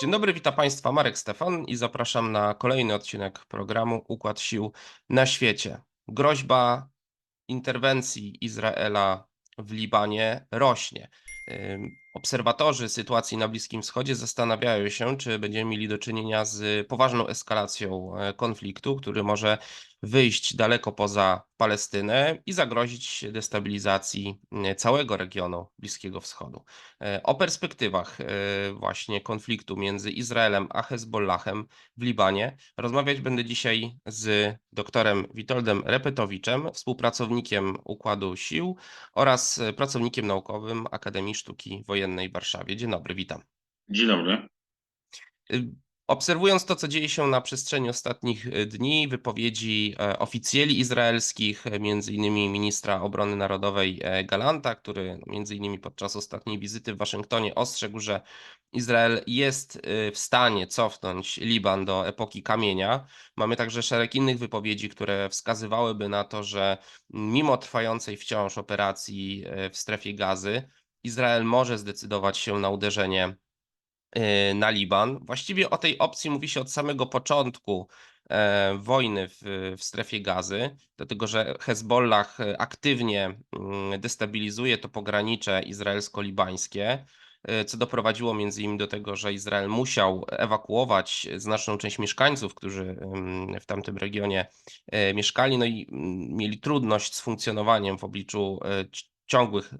Dzień dobry, witam Państwa, Marek Stefan i zapraszam na kolejny odcinek programu Układ Sił na świecie. Groźba interwencji Izraela w Libanie rośnie. Obserwatorzy sytuacji na Bliskim Wschodzie zastanawiają się, czy będziemy mieli do czynienia z poważną eskalacją e, konfliktu, który może wyjść daleko poza Palestynę i zagrozić destabilizacji e, całego regionu Bliskiego Wschodu. E, O perspektywach e, właśnie konfliktu między Izraelem a Hezbollahem w Libanie rozmawiać będę dzisiaj z doktorem Witoldem Repetowiczem, współpracownikiem Układu Sił oraz pracownikiem naukowym Akademii Sztuki Wojennej w Warszawie. Dzień dobry, witam. Dzień dobry. Obserwując to, co dzieje się na przestrzeni ostatnich y, dni, wypowiedzi e, oficjeli izraelskich, e, między innymi ministra obrony narodowej e, Galanta, który między innymi podczas ostatniej wizyty w Waszyngtonie ostrzegł, że Izrael jest y, w stanie cofnąć Liban do epoki kamienia. Mamy także szereg innych wypowiedzi, które wskazywałyby na to, że mimo trwającej wciąż operacji w strefie gazy, Izrael może zdecydować się na uderzenie na Liban. Właściwie o tej opcji mówi się od samego początku e, wojny w, w strefie gazy, dlatego że Hezbollah e, aktywnie mm, destabilizuje to pogranicze izraelsko-libańskie, e, co doprowadziło między innymi do tego, że Izrael musiał ewakuować znaczną część mieszkańców, którzy ym, w tamtym regionie mieszkali, no i mm, mieli trudność z funkcjonowaniem w obliczu ci- ciągłych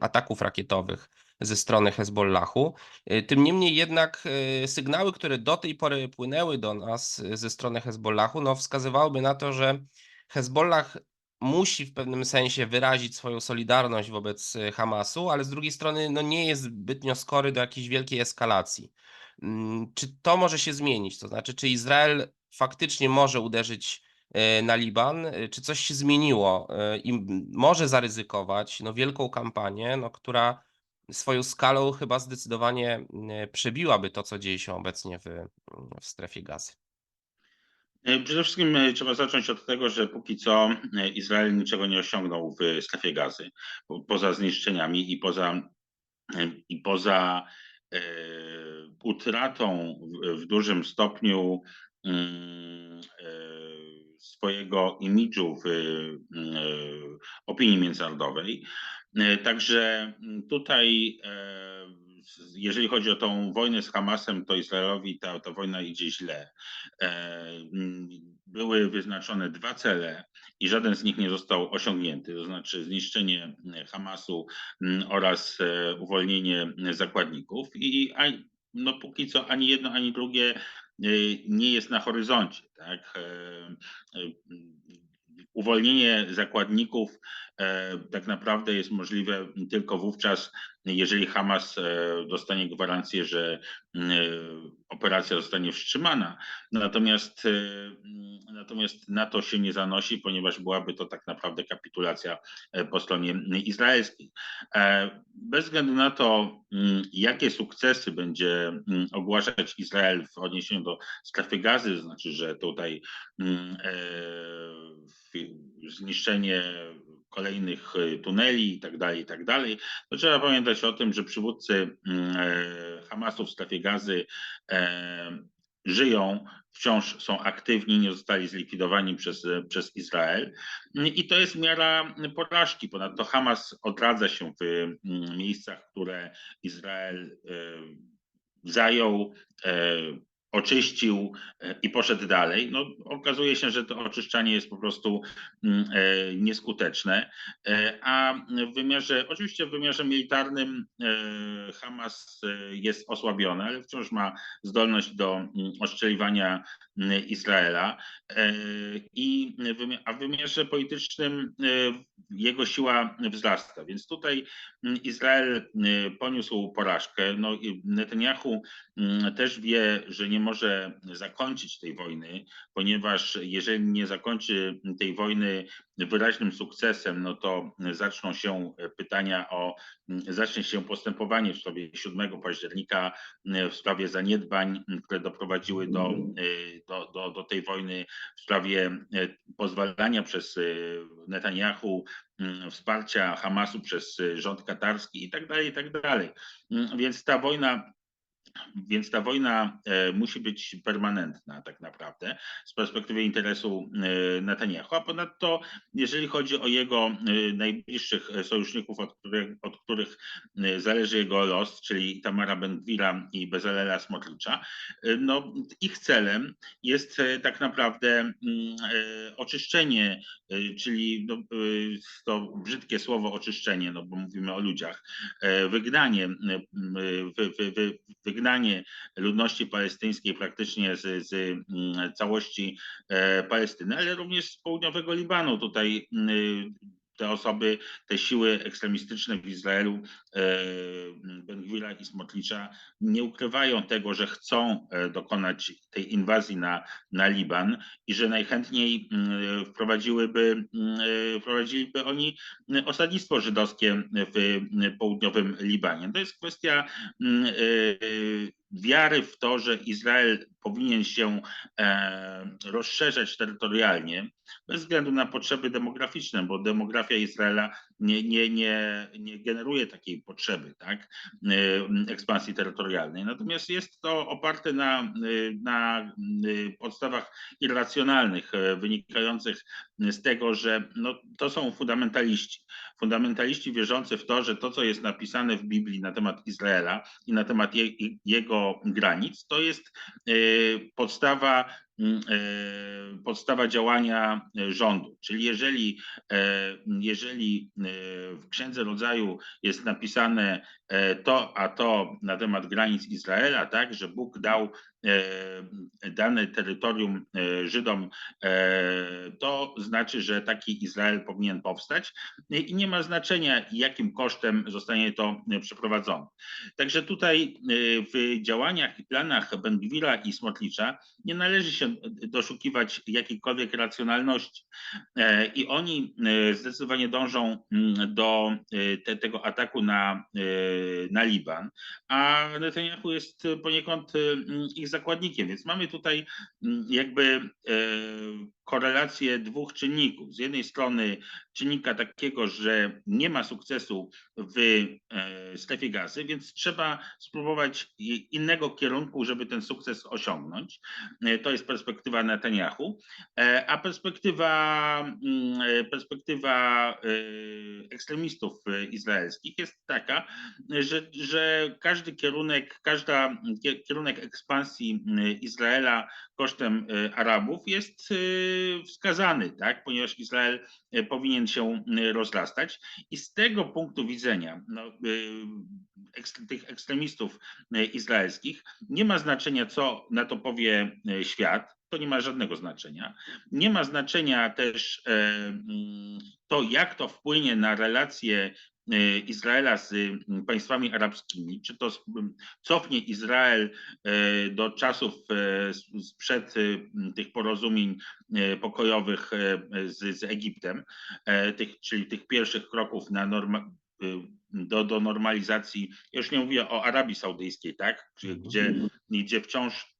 ataków rakietowych ze strony Hezbollahu. Y, Tym niemniej jednak y, sygnały, które do tej pory płynęły do nas y, ze strony Hezbollahu, no wskazywałyby na to, że Hezbollah musi w pewnym sensie wyrazić swoją solidarność wobec Hamasu, ale z drugiej strony no nie jest zbytnio skory do jakiejś wielkiej eskalacji. Mm, Czy to może się zmienić? To znaczy, czy Izrael faktycznie może uderzyć na Liban? Czy coś się zmieniło i może zaryzykować no, wielką kampanię, no, która swoją skalą chyba zdecydowanie mm, przebiłaby to, co dzieje się obecnie w, w strefie gazy. E, Przede wszystkim e, trzeba zacząć od tego, że póki co e, Izrael niczego nie osiągnął w strefie gazy, po- poza zniszczeniami i poza, i poza utratą w, dużym stopniu mm, swojego imidżu w opinii międzynarodowej. E, Także mm, tutaj, e, jeżeli chodzi o tą wojnę z Hamasem, to Izraelowi ta, ta wojna idzie źle. E, mm, Były wyznaczone dwa cele i żaden z nich nie został osiągnięty, to znaczy zniszczenie mm, Hamasu oraz uwolnienie zakładników. I no, póki co ani jedno, ani drugie nie jest na horyzoncie. Tak? Uwolnienie zakładników tak naprawdę jest możliwe tylko wówczas, jeżeli Hamas e, dostanie gwarancję, że e, operacja zostanie wstrzymana. Natomiast, e, natomiast na to się nie zanosi, ponieważ byłaby to tak naprawdę kapitulacja e, po stronie izraelskiej. E, Bez względu na to, jakie sukcesy będzie ogłaszać Izrael w odniesieniu do strefy gazy, to znaczy, że tutaj e, zniszczenie kolejnych e, tuneli i tak dalej, i tak dalej, to trzeba pamiętać o tym, że przywódcy mm, e, Hamasu w strefie gazy e, żyją, wciąż są aktywni, nie zostali zlikwidowani przez, przez Izrael. I to jest miara porażki. Ponadto Hamas odradza się w mm, miejscach, które Izrael zajął, oczyścił e, i poszedł dalej. No, okazuje się, że to oczyszczanie jest po prostu mm, e, nieskuteczne. E, A w wymiarze, oczywiście w wymiarze militarnym Hamas jest osłabiony, ale wciąż ma zdolność do mm, ostrzeliwania Izraela. E, I a w wymiarze politycznym e, jego siła wzrasta. Więc tutaj Izrael e, poniósł porażkę. No, Netanyahu też wie, że nie może zakończyć tej wojny, ponieważ jeżeli nie zakończy tej wojny wyraźnym sukcesem, no to zaczną się pytania o, zacznie się postępowanie w sprawie 7 października, w sprawie zaniedbań, które doprowadziły do, do, do, do tej wojny, w sprawie pozwalania przez Netanyahu mm, wsparcia Hamasu przez rząd katarski i tak dalej, i tak dalej. Mm, Więc ta wojna więc ta wojna e, musi być permanentna tak naprawdę z perspektywy interesu e, Netanyahu. A ponadto, jeżeli chodzi o jego e, najbliższych sojuszników, od których, od których zależy jego los, czyli Tamara Ben-Gvira i Bezalela Smotlicza, no, ich celem jest tak naprawdę mm, oczyszczenie, czyli no, to brzydkie słowo oczyszczenie, no bo mówimy o ludziach, wygnanie, wy, wy, wy, wygnanie ludności palestyńskiej praktycznie z, z mm, całości e, Palestyny, ale również z południowego Libanu. Tutaj mm, te osoby, te siły ekstremistyczne w Izraelu, Ben-Gwira i Smotlicza, nie ukrywają tego, że chcą e, dokonać tej inwazji na, na Liban i że najchętniej mm, wprowadziłyby, e, wprowadziliby oni osadnictwo żydowskie w południowym Libanie. To jest kwestia wiary w to, że Izrael powinien się e, rozszerzać terytorialnie bez względu na potrzeby demograficzne, bo demografia Izraela nie, nie, nie, nie generuje takiej potrzeby tak, e, ekspansji terytorialnej. Natomiast jest to oparte na, na podstawach irracjonalnych, e, wynikających z tego, że no, to są fundamentaliści. Fundamentaliści wierzący w to, że to, co jest napisane w Biblii na temat Izraela i na temat je, jego granic, to jest e, podstawa mm, e, podstawa działania rządu. Czyli jeżeli, e, jeżeli w Księdze Rodzaju jest napisane to, a to na temat granic Izraela, tak, że Bóg dał dane terytorium Żydom, to znaczy, że taki Izrael powinien powstać i nie ma znaczenia, jakim kosztem zostanie to przeprowadzone. Także tutaj w działaniach i planach Bengwira i Smotlicza nie należy się doszukiwać jakiejkolwiek racjonalności. I oni zdecydowanie dążą do te, tego ataku na, na Liban, a Netanyahu jest poniekąd ich zakładnikiem. Więc mamy tutaj jakby korelację dwóch czynników. Z jednej strony czynnika takiego, że nie ma sukcesu w e, strefie gazy, więc trzeba spróbować innego kierunku, żeby ten sukces osiągnąć. E, to jest perspektywa Netanyahu, e, a perspektywa, mm, perspektywa ekstremistów izraelskich jest taka, że, że każdy kierunek, każda kierunek ekspansji Izraela kosztem Arabów jest wskazany, tak? ponieważ Izrael e, powinien się e, rozrastać. I z tego punktu widzenia no, e, tych ekstremistów izraelskich nie ma znaczenia, co na to powie świat. To nie ma żadnego znaczenia. Nie ma znaczenia też to, jak to wpłynie na relacje E, Izraela z państwami arabskimi, czy to cofnie Izrael do czasów sprzed tych porozumień pokojowych z, z Egiptem, tych, czyli tych pierwszych kroków na norma, do, do normalizacji, już nie mówię o Arabii Saudyjskiej, tak, gdzie, gdzie wciąż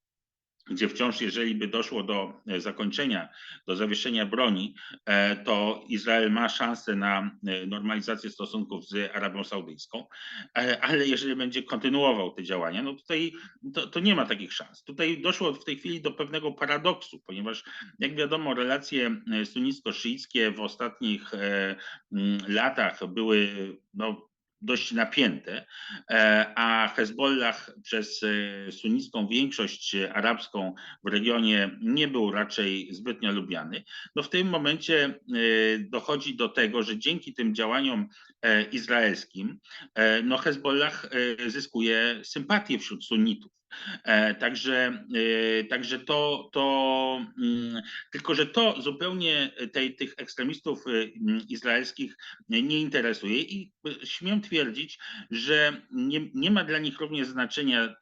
gdzie wciąż, jeżeli by doszło do e, zakończenia, do zawieszenia broni, e, to Izrael ma szansę na e, normalizację stosunków z Arabią Saudyjską, ale jeżeli będzie kontynuował te działania, no tutaj to, to nie ma takich szans. Tutaj doszło w tej chwili do pewnego paradoksu, ponieważ jak wiadomo, relacje sunnicko-szyickie w ostatnich latach były no, dość napięte, e, a Hezbollah przez e, sunnicką większość arabską w regionie nie był raczej zbytnio lubiany, no w tym momencie e, dochodzi do tego, że dzięki tym działaniom izraelskim no Hezbollah zyskuje sympatię wśród sunnitów. E, także, e, także to, to mm, tylko, że to zupełnie tej, tych ekstremistów e, izraelskich nie interesuje i śmiem twierdzić, że nie, nie ma dla nich również znaczenia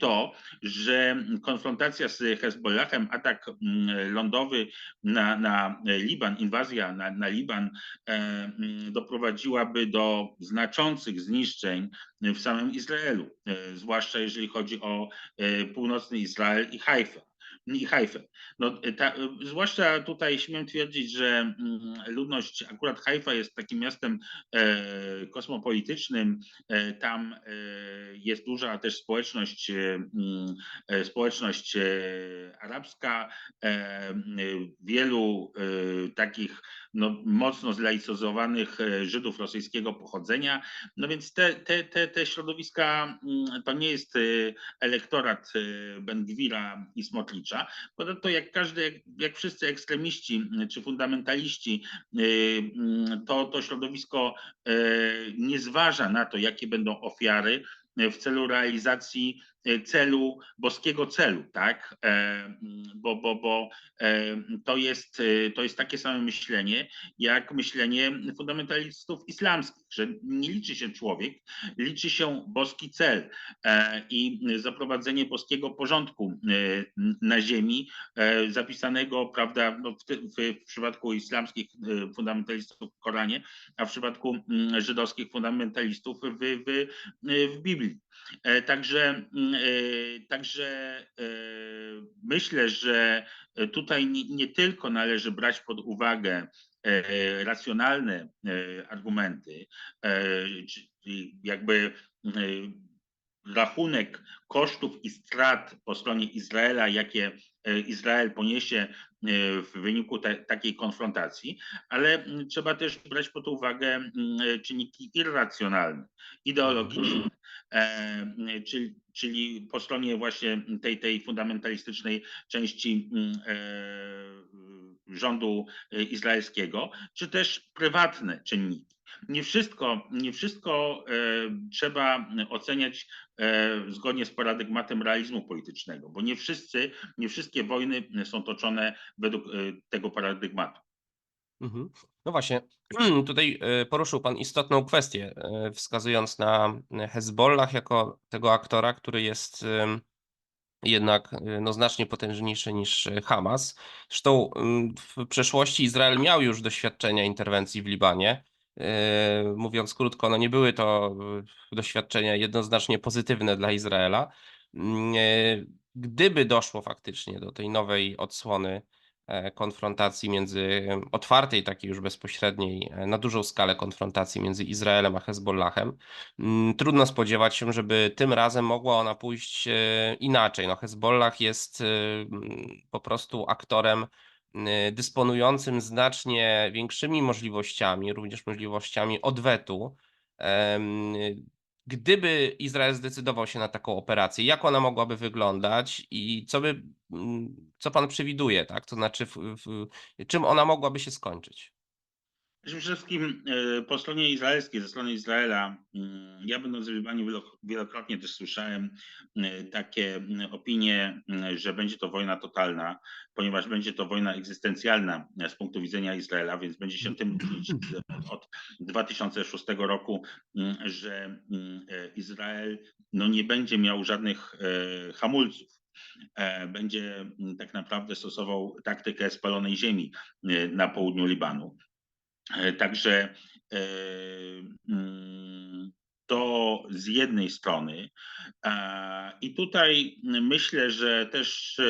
to, że konfrontacja z Hezbollahem, atak mm, lądowy na, na Liban, inwazja na, na Liban e, mm, doprowadziłaby do znaczących zniszczeń w samym Izraelu, e, zwłaszcza jeżeli chodzi o e, północny Izrael i Haifa. I Hajfę. No, ta, zwłaszcza tutaj śmiem twierdzić, że mm, ludność, akurat Hajfa jest takim miastem e, kosmopolitycznym. E, tam e, jest duża też społeczność, mm, e, społeczność e, arabska, e, wielu takich no, mocno zlaicyzowanych e, Żydów rosyjskiego pochodzenia. No więc te, te, te, te środowiska mm, to nie jest e, elektorat e, Bengwira i Smotlicza. Ponadto jak każdy, jak, wszyscy ekstremiści mm, czy fundamentaliści, mm, to, to środowisko nie zważa na to, jakie będą ofiary w celu realizacji celu, boskiego celu, tak? E, mm, Bo, bo, bo e, to jest, e, to jest takie same myślenie, jak myślenie fundamentalistów islamskich, że nie liczy się człowiek, liczy się boski cel e, i zaprowadzenie boskiego porządku e, na ziemi, zapisanego, prawda, no w, w, w przypadku islamskich fundamentalistów w Koranie, a w przypadku mm, żydowskich fundamentalistów w, w, w Biblii. E, Także, mm, e, także e, myślę, że tutaj nie, tylko należy brać pod uwagę racjonalne argumenty, jakby rachunek kosztów i strat po stronie Izraela, jakie Izrael poniesie w wyniku te, takiej konfrontacji, ale mm, trzeba też brać pod uwagę mm, czynniki irracjonalne, ideologiczne, czyli, czyli po stronie właśnie tej, tej fundamentalistycznej części mm, e, rządu e, izraelskiego, czy też prywatne czynniki. Nie wszystko, nie wszystko e, trzeba oceniać e, zgodnie z paradygmatem realizmu politycznego, bo nie wszyscy, nie wszystkie wojny są toczone według e, tego paradygmatu. Mhm. No właśnie, tutaj e, poruszył Pan istotną kwestię, e, wskazując na Hezbollah jako tego aktora, który jest jednak e, no, znacznie potężniejszy niż e, Hamas. Zresztą w przeszłości Izrael miał już doświadczenia interwencji w Libanie. E, Mówiąc krótko, no nie były to e, doświadczenia jednoznacznie pozytywne dla Izraela. E, Gdyby doszło faktycznie do tej nowej odsłony e, konfrontacji między otwartej, takiej już bezpośredniej, e, na dużą skalę konfrontacji między Izraelem a Hezbollahem, mm, trudno spodziewać się, żeby tym razem mogła ona pójść e, inaczej. No, Hezbollah jest e, mm, po prostu aktorem e, dysponującym znacznie większymi możliwościami, również możliwościami odwetu. Gdyby Izrael zdecydował się na taką operację, jak ona mogłaby wyglądać i co by, mm, co pan przewiduje, tak? To znaczy, w, w, czym ona mogłaby się skończyć? Przede wszystkim e, po stronie izraelskiej, ze strony Izraela, mm, ja będąc w Libanie wielo- wielokrotnie też słyszałem e, takie mm, opinie, mm, że będzie to wojna totalna, ponieważ będzie to wojna egzystencjalna e, z punktu widzenia Izraela, więc będzie się tym tlić od 2006 roku, że Izrael no, nie będzie miał żadnych hamulców. Będzie tak naprawdę stosował taktykę spalonej ziemi na południu Libanu. E, Także e, mm, to z jednej strony. I tutaj myślę, że też e,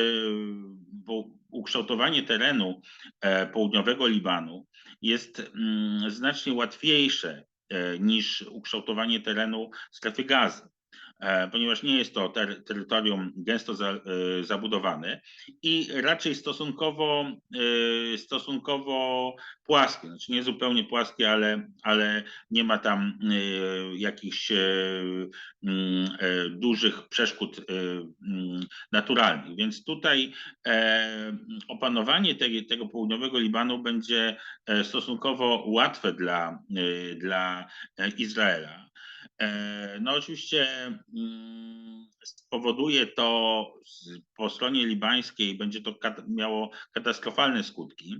ukształtowanie terenu południowego Libanu jest mm, znacznie łatwiejsze niż ukształtowanie terenu strefy gazy ponieważ nie jest to ter terytorium gęsto za, e, zabudowane i raczej stosunkowo, e, stosunkowo płaskie, znaczy nie zupełnie płaskie, ale, ale nie ma tam e, jakichś e, mm, e, dużych przeszkód e, mm, naturalnych. Więc tutaj e, opanowanie tej, tego południowego Libanu będzie e, stosunkowo łatwe dla, e, dla e, Izraela. E, No oczywiście mm, spowoduje to po stronie libańskiej, będzie to miało katastrofalne skutki,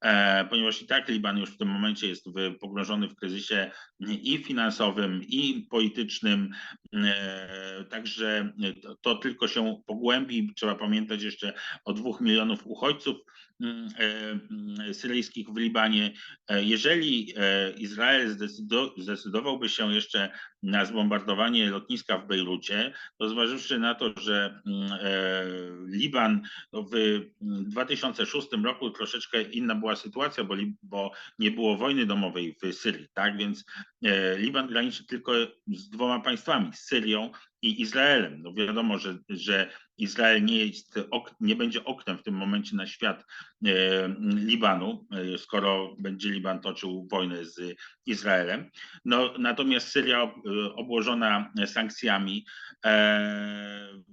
e, ponieważ i tak Liban już w tym momencie jest pogrążony w kryzysie i finansowym, i politycznym, e, także to, tylko się pogłębi. Trzeba pamiętać jeszcze o dwóch milionów uchodźców, syryjskich w Libanie. E, Jeżeli e, Izrael zdecydo- zdecydowałby się jeszcze na zbombardowanie lotniska w Bejrucie, to zważywszy na to, że mm, e, Liban w mm, 2006 roku troszeczkę inna była sytuacja, bo, nie było wojny domowej w Syrii, tak? Więc e, Liban graniczy tylko z dwoma państwami, z Syrią i Izraelem. No wiadomo, że, że Izrael nie, jest, nie będzie oknem w tym momencie na świat e, Libanu, e, skoro będzie Liban toczył wojnę z Izraelem. No, natomiast Syria e, obłożona sankcjami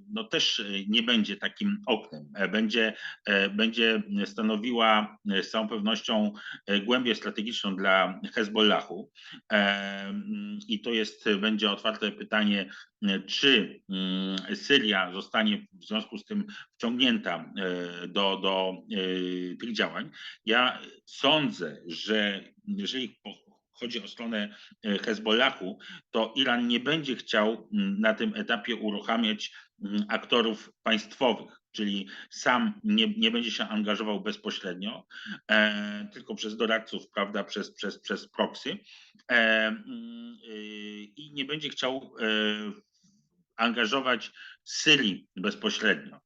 no, też nie będzie takim oknem. Będzie, będzie stanowiła z całą pewnością głębię strategiczną dla Hezbollahu. I to jest, będzie otwarte pytanie, czy mm, Syria zostanie w związku z tym wciągnięta e, do, do e, tych działań. Ja sądzę, że jeżeli chodzi o stronę e, Hezbollahu, to Iran nie będzie chciał na tym etapie uruchamiać aktorów państwowych, czyli sam nie, nie będzie się angażował bezpośrednio, e, tylko przez doradców, prawda, przez, przez, przez proxy e, y, i nie będzie chciał e, angażować Syrii bezpośrednio.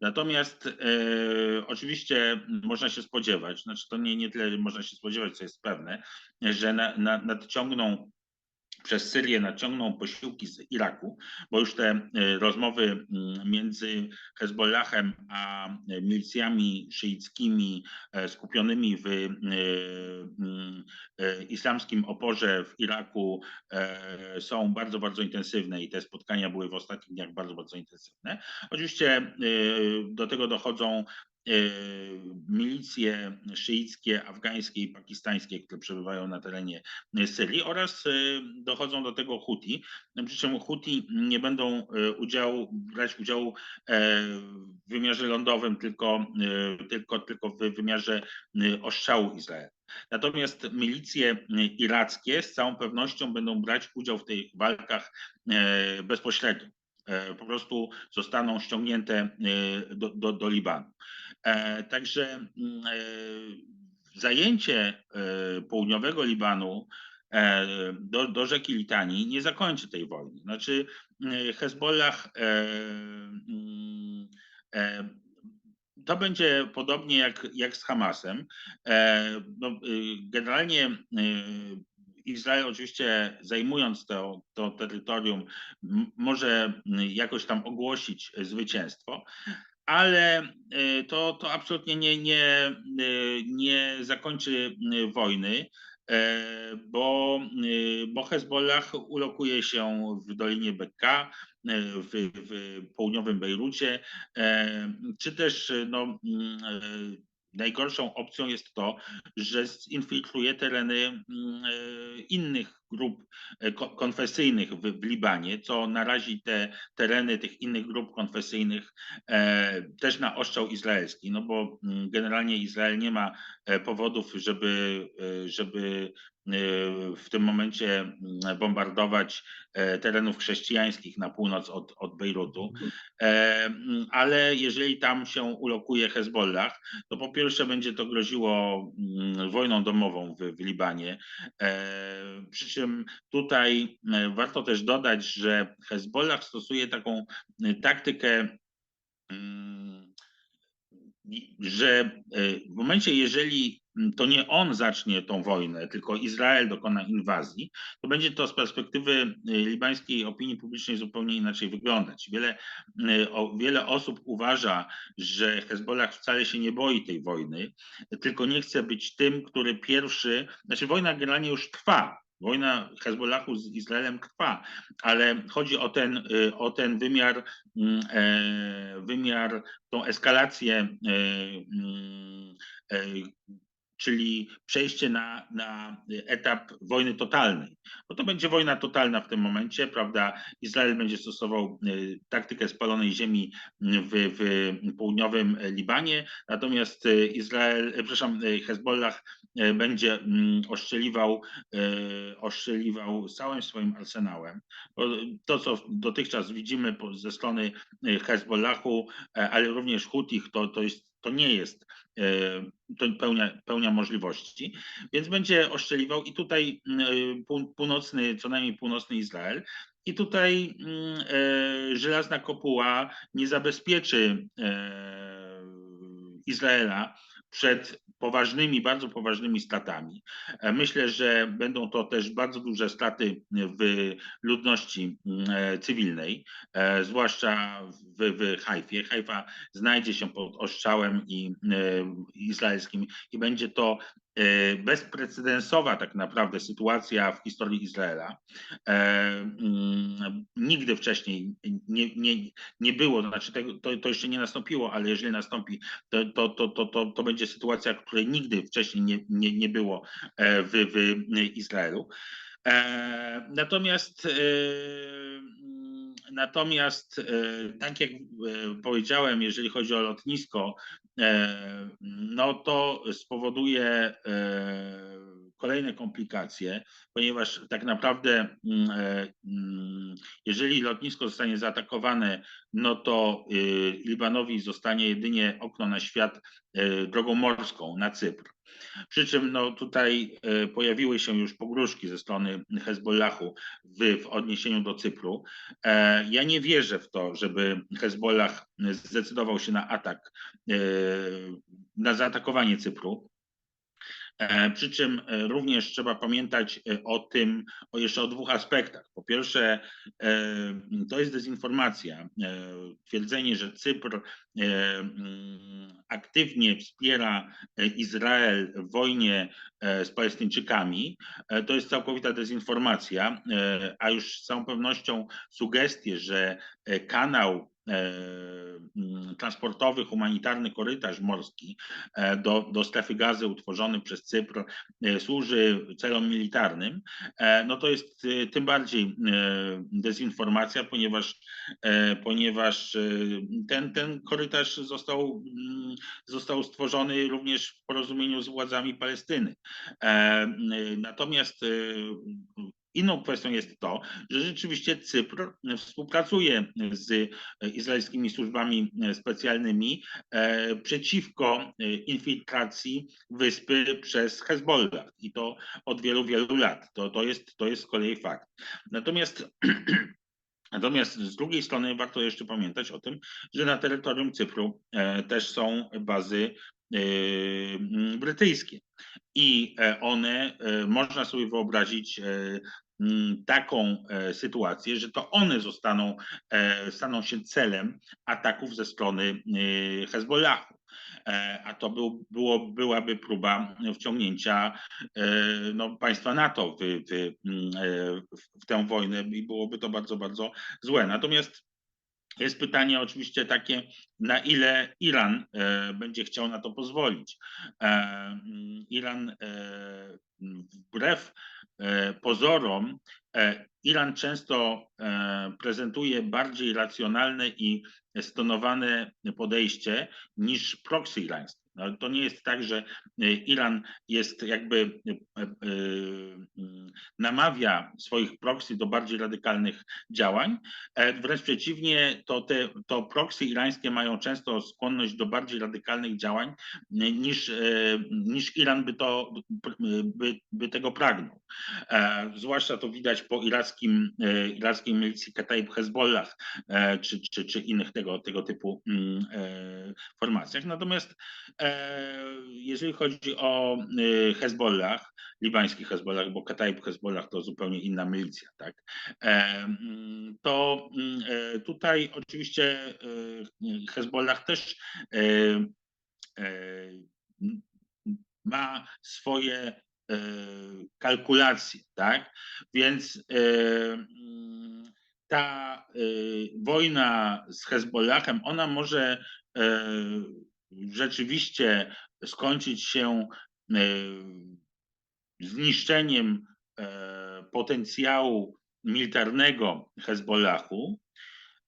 Natomiast e, oczywiście można się spodziewać, znaczy to nie, nie tyle można się spodziewać, co jest pewne, że na, na, nadciągną przez Syrię nadciągną posiłki z Iraku, bo już te e, rozmowy mm, między Hezbollahem a e, milicjami szyickimi e, skupionymi w e, islamskim oporze w Iraku e, są bardzo, bardzo intensywne i te spotkania były w ostatnich dniach bardzo, bardzo intensywne. Oczywiście do tego dochodzą milicje szyickie, afgańskie i pakistańskie, które przebywają na terenie Syrii oraz e, dochodzą do tego Huti. Przy czym Huti nie będą e, udziału, brać udziału e, w wymiarze lądowym, tylko, e, tylko, tylko w wymiarze e, ostrzału Izraela. Natomiast milicje e, irackie z całą pewnością będą brać udział w tych walkach e, bezpośrednio. E, Po prostu zostaną ściągnięte e, do, do, do Libanu. E, Także mm, e, zajęcie e, południowego Libanu do, do rzeki Litanii nie zakończy tej wojny. Znaczy Hezbollah mm, to będzie podobnie jak, jak z Hamasem. No, generalnie Izrael oczywiście zajmując to, to terytorium może jakoś tam ogłosić zwycięstwo, ale y, to, to absolutnie nie, nie, y, nie zakończy y, wojny, e, bo, bo Hezbollah ulokuje się w Dolinie Bekka, w, w południowym Bejrucie, e, czy też no, mm, e, najgorszą opcją jest to, że zinfiltruje tereny mm, e, innych grup e, ko- konfesyjnych w, Libanie, co narazi te tereny tych innych grup konfesyjnych e, też na ostrzał izraelski, no bo mm, generalnie Izrael nie ma powodów, żeby, żeby w tym momencie mm, bombardować e, terenów chrześcijańskich na północ od, od Bejrutu. E, mm, Ale jeżeli tam się ulokuje Hezbollah, to po pierwsze będzie to groziło mm, wojną domową w, w Libanie. E, Przy czym tutaj warto też dodać, że Hezbollah stosuje taką taktykę że w momencie, jeżeli to nie on zacznie tą wojnę, tylko Izrael dokona inwazji, to będzie to z perspektywy e, libańskiej opinii publicznej zupełnie inaczej wyglądać. Wiele, o- wiele osób uważa, że Hezbollah wcale się nie boi tej wojny, tylko nie chce być tym, który pierwszy, znaczy wojna generalnie już trwa. Wojna Hezbollahu z Izraelem trwa, ale chodzi o ten, y, o ten wymiar, mm, e, wymiar, tą eskalację, mm, e, czyli przejście na, na etap wojny totalnej. Bo to będzie wojna totalna w tym momencie, prawda? Izrael będzie stosował y, taktykę spalonej ziemi w, w południowym Libanie, natomiast y, Izrael, e, przepraszam, y, Hezbollah będzie mm, oszczeliwał, oszczeliwał całym swoim arsenałem. To, co dotychczas widzimy ze strony Hezbollahu, ale również Hutich, to, to jest to nie jest, e, to pełnia, pełnia możliwości, więc będzie oszczeliwał i tutaj mm, pół- północny, co najmniej północny Izrael. I tutaj mm, e, żelazna kopuła nie zabezpieczy e, Izraela przed poważnymi, bardzo poważnymi stratami. E, Myślę, że będą to też bardzo duże straty w ludności mm, e, cywilnej, e, zwłaszcza w, w Hajfie. Hajfa znajdzie się pod ostrzałem i, izraelskim i będzie to bezprecedensowa tak naprawdę sytuacja w historii Izraela. E, mm, Nigdy wcześniej nie, nie, nie było, to znaczy to, to jeszcze nie nastąpiło, ale jeżeli nastąpi, to, to, to, to, to, to będzie sytuacja, której nigdy wcześniej nie, nie, nie było e, w, w Izraelu. E, Natomiast natomiast e, tak jak e, powiedziałem, jeżeli chodzi o lotnisko, e, no to spowoduje kolejne komplikacje, ponieważ tak naprawdę mm, mm, jeżeli lotnisko zostanie zaatakowane, no to Libanowi zostanie jedynie okno na świat drogą morską na Cypr. Przy czym no, tutaj e, pojawiły się już pogróżki ze strony Hezbollahu w, w odniesieniu do Cypru. E, Ja nie wierzę w to, żeby Hezbollah zdecydował się na atak, e, na zaatakowanie Cypru. E, Przy czym e, również trzeba pamiętać e, o tym, o jeszcze o dwóch aspektach. Po pierwsze, to jest dezinformacja. Twierdzenie, że Cypr aktywnie wspiera Izrael w wojnie z Palestyńczykami, e, to jest całkowita dezinformacja, e, a już z całą pewnością sugestie, że e, kanał e, transportowy, humanitarny korytarz morski e, do, do strefy gazy utworzony przez Cypr e, służy celom militarnym, e, no to jest e, tym bardziej e, dezinformacja, ponieważ, e, ponieważ e, ten, ten korytarz został, został stworzony również w porozumieniu z władzami Palestyny. E, e, Natomiast e, Inną kwestią jest to, że rzeczywiście Cypr współpracuje z izraelskimi służbami specjalnymi e, przeciwko e, infiltracji wyspy przez Hezbollah i to od wielu, wielu lat. To, to, jest, to jest z kolei fakt. Natomiast Natomiast z drugiej strony warto jeszcze pamiętać o tym, że na terytorium Cypru też są bazy brytyjskie i e, one, e, można sobie wyobrazić e, taką sytuację, że to one zostaną, staną się celem ataków ze strony e, Hezbollahu. A to był, było, byłaby próba wciągnięcia no, państwa NATO w, w, w tę wojnę i byłoby to bardzo, bardzo złe. Natomiast jest pytanie oczywiście takie, na ile Iran e, będzie chciał na to pozwolić. E, mm, Iran e, wbrew pozorom, Iran często prezentuje bardziej racjonalne i stonowane podejście niż proxy irańskie. No, to nie jest tak, że e, Iran jest jakby e, e, namawia swoich proxy do bardziej radykalnych działań. Wręcz przeciwnie, to, te, to proxy irańskie mają często skłonność do bardziej radykalnych działań niż, niż Iran by, to, by, by tego pragnął. Zwłaszcza to widać po irackim, irackiej milicji Kataib Hezbollah czy, czy, czy innych tego, tego typu mm, formacjach. Natomiast jeżeli chodzi o e, Hezbollah, libański Hezbollah, bo Kataib Hezbollah to zupełnie inna milicja, tak? E, mm, To mm, e, tutaj oczywiście e, Hezbollah też m- ma swoje kalkulacje, tak? Więc mm, ta wojna z Hezbollahem, ona może rzeczywiście skończyć się e, zniszczeniem e, potencjału militarnego Hezbollahu.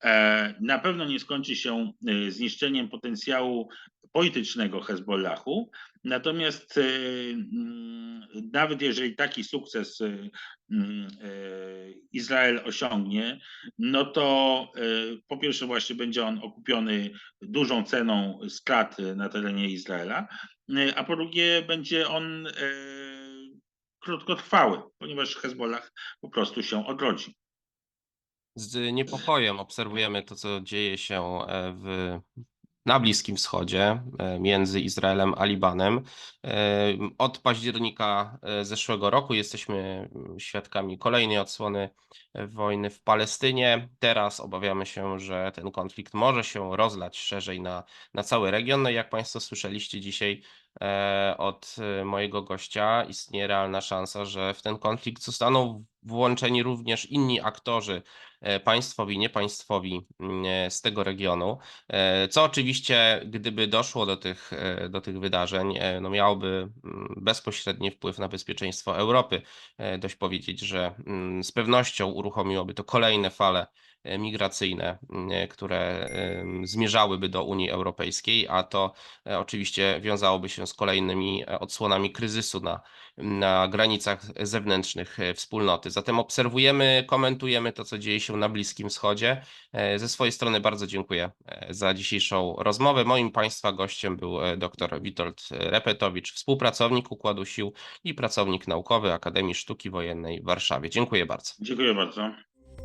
E, Na pewno nie skończy się zniszczeniem potencjału politycznego Hezbollahu. Natomiast e, mm, nawet jeżeli taki sukces mm, e, Izrael osiągnie, no to y, po pierwsze właśnie będzie on okupiony dużą ceną strat na terenie Izraela, y, a po drugie będzie on y, krótkotrwały, ponieważ Hezbollah po prostu się odrodzi. Z niepokojem obserwujemy to, co dzieje się e, w, na Bliskim Wschodzie e, między Izraelem a Libanem. E, Od października e, zeszłego roku jesteśmy mm, świadkami kolejnej odsłony wojny w Palestynie. Teraz obawiamy się, że ten konflikt może się rozlać szerzej na, na cały region. No i jak Państwo słyszeliście dzisiaj od mojego gościa, istnieje realna szansa, że w ten konflikt zostaną włączeni również inni aktorzy e, państwowi, niepaństwowi mm, e, z tego regionu, e, co oczywiście, gdyby doszło do tych, do tych wydarzeń, no miałoby mm, bezpośredni wpływ na bezpieczeństwo Europy. Dość powiedzieć, że mm, z pewnością uruchomiłoby to kolejne fale migracyjne, mm, e, które zmierzałyby do Unii Europejskiej, a to e, oczywiście wiązałoby się z kolejnymi e, odsłonami kryzysu na, na granicach zewnętrznych wspólnoty. Zatem obserwujemy, komentujemy to, co dzieje się na Bliskim Wschodzie. Ze swojej strony bardzo dziękuję za dzisiejszą rozmowę. Moim Państwa gościem był dr Witold Repetowicz, współpracownik Układu Sił i pracownik naukowy Akademii Sztuki Wojennej w Warszawie. Dziękuję bardzo. Dziękuję bardzo.